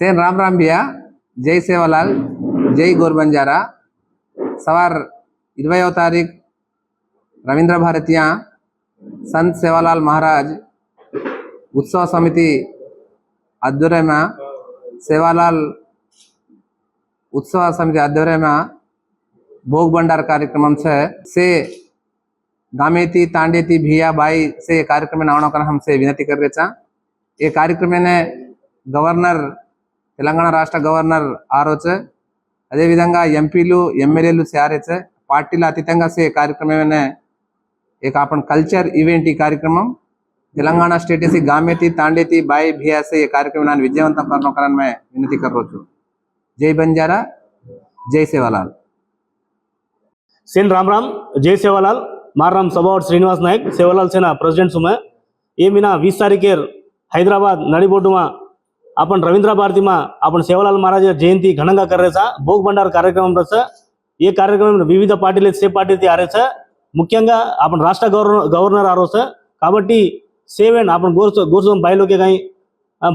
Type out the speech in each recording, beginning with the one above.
सेन राम राम भैया जय सेवालाल जय गोरबंजारा सवार इवयो तारीख रवींद्र भारतीय संत सेवालाल महाराज उत्सव समिति आध्र्यम सेवालाल उत्सव समिति आध्र्यम भोग भंडार कार्यक्रम से से गामेती तांडेती भैया बाई से कार्यक्रम में कर हमसे विनती कर रहे ये कार्यक्रम ने गवर्नर తెలంగాణ రాష్ట్ర గవర్నర్ ఆరోచే అదేవిధంగా ఎంపీలు ఎమ్మెల్యేలు శారేచే పార్టీలు అతీతంగా సే కార్యక్రమమే ఏక ఆపణ కల్చర్ ఈవెంట్ ఈ కార్యక్రమం. తెలంగాణ స్టేటేసి గామేతి తాండేతి బాయ్ బిఎస్ ఈ కార్యక్రమాన్ని విజయవంతం కరణోకరణమే వినతి కరోచు జై బంజారా జై సేవాలాల్. సేన్ రామ్ రామ్ జై सेवालाल। मार राम శ్రీనివాస్ నాయక్ नायक సేన सेना प्रेसिडेंट सुमय ये వీస్ తారీఖేర్ హైదరాబాద్ हैदराबाद अपन रविन्द्र भारती मन सेवालाल महाराज जयंती घन कर रहे भोग भंडार कार्यक्रम रहा ये कार्यक्रम विविध पार्टी से पार्टी आ रहे सर मुख्य अपन राष्ट्र गवर्नर आ रहा काबट्टी सेवेन अपन गोरस गोरसम भाई लोग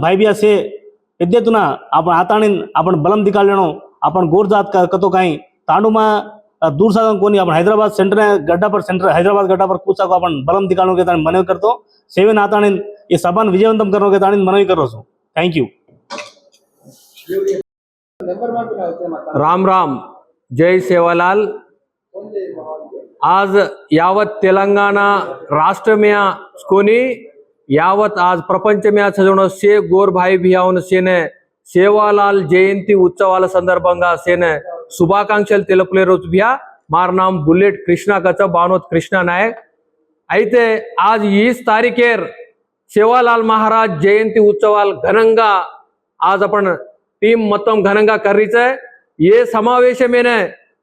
भाई भी से एदेतना अपन आता अपन बलम दिखा लेनो, अपन गोर जात कतो कहीं तांडुमा दूर साधन को हैदराबाद सेंटर है गड्ढा पर, सेंटर, हैदराबाद गड्ढा पर कूचा अपन बलम दिखाने लो के मनवी करते। सेवेन आता ये सभा विजयवंतम करो के मनवी कर रहा sir thank you Ram Ram जय सेवालाल आज यावत तेलंगाना राष्ट्र में कोनी यावत आज ప్రపంచ में చదివిన సే గోర్ భాయి భియావున సేనే సేవాలాల్ జయంతి ఉత్సవాల సందర్భంగా సేనే శుభాకాంక్షలు తెలుపులే రోజు భయ్యా మార్ నామ్ బుల్లెట్ కృష్ణ కచ్చ బానోత్ కృష్ణ నాయక్ అయితే आज वीस तारीखेर శివాలాల్ మహారాజ్ జయంతి ఉత్సవాలు ఘనంగా ఆజపడిన టీం మొత్తం ఘనంగా కర్రీచే ఏ సమావేశమైనా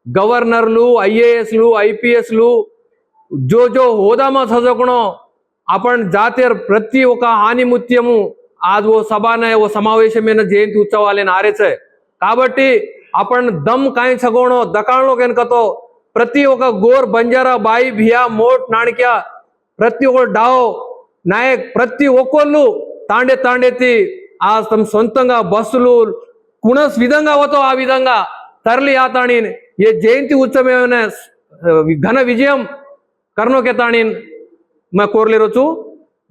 గవర్నర్లు ఐఏఎస్లు ఐపీఎస్లు జో జో హోదామా చదువుకునో అప్పటి జాతీయ ప్రతి ఒక్క ఆనిముత్యము ఆది ఓ సభాన ఓ సమావేశమైన జయంతి ఉత్సవాలని ఆరేసే. కాబట్టి అప్పటి దమ్ కాయించగోణో దకాణలో కనుకతో ప్రతి ఒక గోర్ బంజారా బాయి బియా మోట్ నాణిక్య ప్రతి ఒక్క డావో నాయక్ ప్రతి ఒక్కళ్ళు తాండే తాండెత్తి ఆ తమ సొంతంగా బస్సులు కుణస్ విధంగా అవుతో ఆ విధంగా తరలి ఆతాణి ఏ జయంతి ఉత్సవమైన ఘన విజయం కర్ణోకే తాణి మా కోరలేరొచ్చు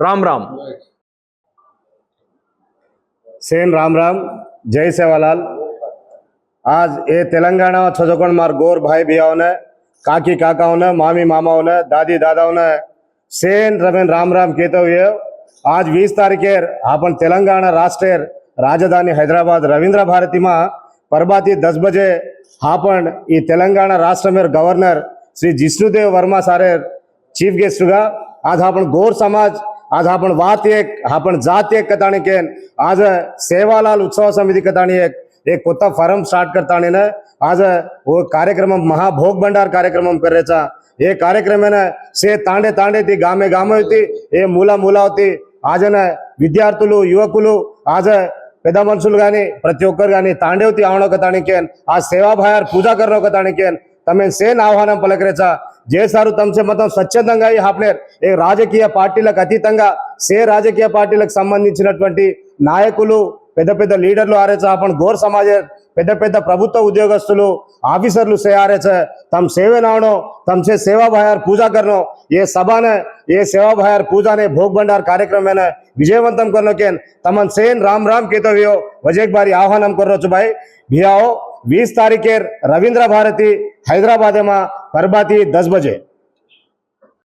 రామ్ రామ్ सेन राम राम जय सेवालाल आज ये तेलंगाना छजकोण मार गोर भाई भैयाओं काकी काकाओं ने मामी मामाओं ने दादी दादाओं ने सेन रमेन राम राम कहते हुए आज वीस तारीखेर आपण तेलंगाना राष्ट्र राजधानी हैदराबाद रवींद्र भारती में परबाती दस बजे आपण ఈ తెలంగాణ రాష్ట్రమేర్ గవర్నర్ శ్రీ జిష్ణుదేవ్ వర్మ సారే चीफ गेस्ट गा आज आपण गोर समाज आज आपण वात एक आपण जात एक कताणी केन आज सेवालाल उत्सव समिती कताणी एक एक కొత్త ఫరం స్టార్ట్ करताणी ने आज वो कार्यक्रम महाभोग भंडार कार्यक्रम करायचा हे कार्यक्रम से తాండే సే తాండే તાંડેથી ગામે ગામેથી ఏ మూల మూలావతి ఆజన విద్యార్థులు యువకులు ఆజ పెద్ద మనుషులు కానీ ప్రతి ఒక్కరు కానీ తాండేవతి ఆవణొక తాణికేన్ ఆ సేవాభాయార్ పూజా ఒక తాణికేన్ తమ సేన్ ఆహ్వానం పలకరేచా. జేసారు తమసే మతం స్వచ్ఛందంగా ఈ హాప్నేర్ ఏ రాజకీయ పార్టీలకు అతీతంగా సే రాజకీయ పార్టీలకు సంబంధించినటువంటి నాయకులు పెద్ద పెద్ద లీడర్లు ఆరేచా. అప్పుడు గోర్ సమాజ పెద్ద పెద్ద ప్రభుత్వ ఉద్యోగస్తులు ఆఫీసర్లు से आरेच तम सेवे नावनो तमसे सेवा भायार पूजा करनो ये सभा ने ये सेवा भायार पूजा ने भोग भंडार कार्यक्रम में विजयवंतम करनो केन तमन सेन राम राम कहते हुए वजे एक बारी आह्वानम कर रो भाई भियाओ वीस तारीखेर रवींद्र भारती हैदराबाद में परबाती दस बजे